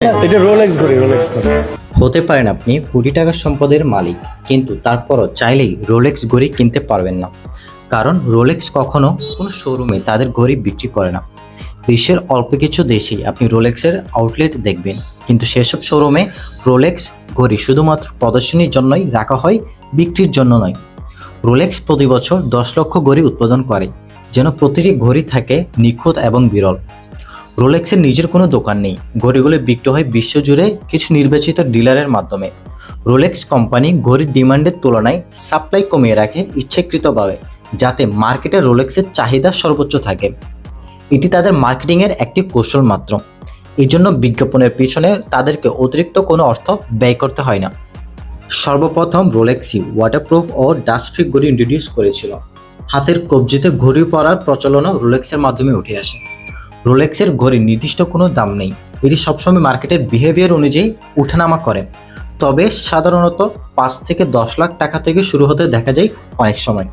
এটা Rolex Rolex হতে পারেন আপনি কোটি টাকার সম্পদের মালিক, কিন্তু তারপরও চাইলেই রোলেক্স ঘড়ি কিনতে পারবেন না। কারণ রোলেক্স কখনো কোনো শোরুমে তাদের ঘড়ি বিক্রি করে না। বিশ্বের অল্প কিছু দেশেই আপনি রোলেক্সের আউটলেট দেখবেন, কিন্তু সেসব শোরুমে রোলেক্স ঘড়ি শুধুমাত্র প্রদর্শনীর জন্যই রাখা হয়, বিক্রির জন্য নয়। রোলেক্স প্রতি বছর দশ লক্ষ ঘড়ি উৎপাদন করে, যেন প্রতিটি ঘড়ি থাকে নিখুঁত এবং বিরল। রোলেক্সের নিজের কোনো দোকান নেই। ঘড়িগুলো বিক্রি হয় বিশ্বজুড়ে কিছু নির্বাচিত ডিলারের মাধ্যমে। রোলেক্স কোম্পানি ঘড়ির ডিমান্ডের তুলনায় সাপ্লাই কমিয়ে রাখে ইচ্ছাকৃতভাবে, যাতে মার্কেটে রোলেক্সের চাহিদা সর্বোচ্চ থাকে। এটি তাদের মার্কেটিংয়ের একটি কৌশল মাত্র। এই জন্য বিজ্ঞাপনের পিছনে তাদেরকে অতিরিক্ত কোনো অর্থ ব্যয় করতে হয় না। সর্বপ্রথম রোলেক্সি ওয়াটারপ্রুফ ও ডাস্ট ফ্রি ঘড়ি ইন্ট্রোডিউস করেছিল। হাতের কবজিতে ঘড়ি পরার প্রচলনও রোলেক্সের মাধ্যমে উঠে আসে। রোলেক্সের ঘড়ির নির্দিষ্ট কোনো দাম নেই। এটি সবসময় মার্কেটের বিহেভিয়ার অনুযায়ী উঠানামা করে। তবে সাধারণত পাঁচ থেকে দশ লাখ টাকা থেকে শুরু হতে দেখা যায় অনেক সময়।